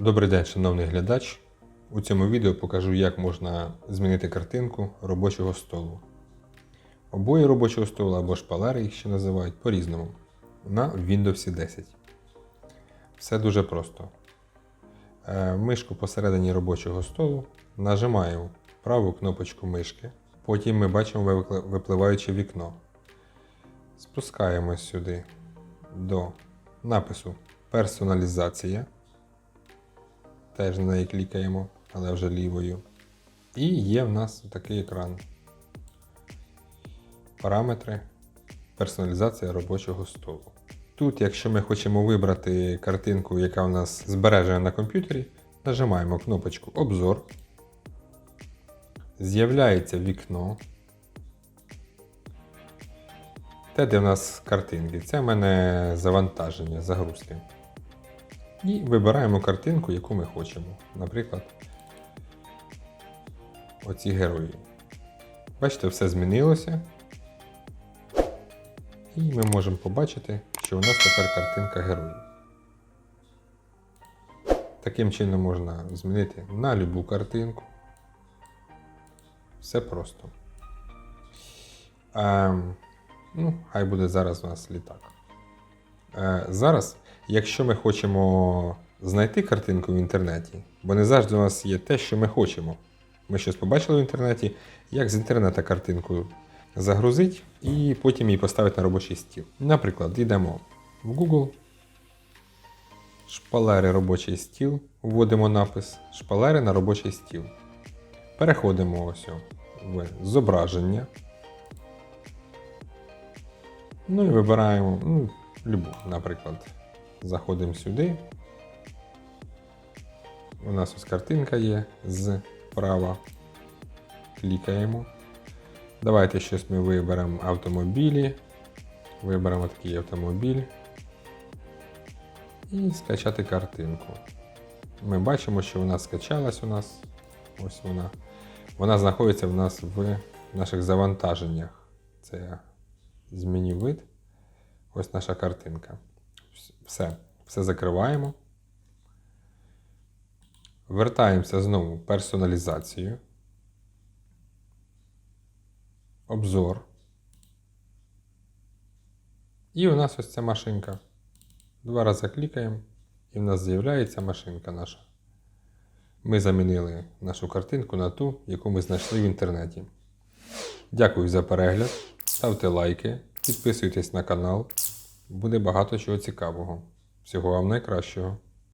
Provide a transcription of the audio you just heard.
Добрий день, шановний глядач. У цьому відео покажу, як можна змінити картинку робочого столу. Обої робочого столу або шпалери їх ще називають по-різному на Windows 10. Все дуже просто. Е, Мишку посередині робочого столу нажимаємо праву кнопочку мишки. Потім ми бачимо випливаюче вікно. Спускаємось сюди до напису Персоналізація. Теж на неї клікаємо, але вже лівою. І є в нас такий екран. Параметри. Персоналізація робочого столу. Тут, якщо ми хочемо вибрати картинку, яка у нас збережена на комп'ютері, нажимаємо кнопочку Обзор. З'являється вікно. Те, де в нас картинки. Це в мене завантаження, загрузки. І вибираємо картинку, яку ми хочемо. Наприклад, оці герої. Бачите, все змінилося. І ми можемо побачити, що у нас тепер картинка героїв. Таким чином можна змінити на любу картинку. Все просто. Ем, ну, хай буде зараз у нас літак. Е, Зараз, якщо ми хочемо знайти картинку в інтернеті, бо не завжди у нас є те, що ми хочемо. Ми щось побачили в інтернеті, як з інтернету картинку загрузити і потім її поставити на робочий стіл. Наприклад, йдемо в Google, шпалери робочий стіл, вводимо напис Шпалери на робочий стіл. Переходимо ось в зображення. Ну і вибираємо ну, любу, наприклад. Заходимо сюди. У нас ось картинка є зправа. Клікаємо. Давайте щось ми виберемо автомобілі. Виберемо такий автомобіль. І скачати картинку. Ми бачимо, що вона скачалась у нас. Ось вона. Вона знаходиться в нас в наших завантаженнях. Це зміню вид. Ось наша картинка. Все. Все закриваємо. Вертаємося знову в персоналізацію. Обзор. І у нас ось ця машинка. Два рази клікаємо, і в нас з'являється машинка наша. Ми замінили нашу картинку на ту, яку ми знайшли в інтернеті. Дякую за перегляд. Ставте лайки, підписуйтесь на канал. Буде багато чого цікавого. Всього вам найкращого.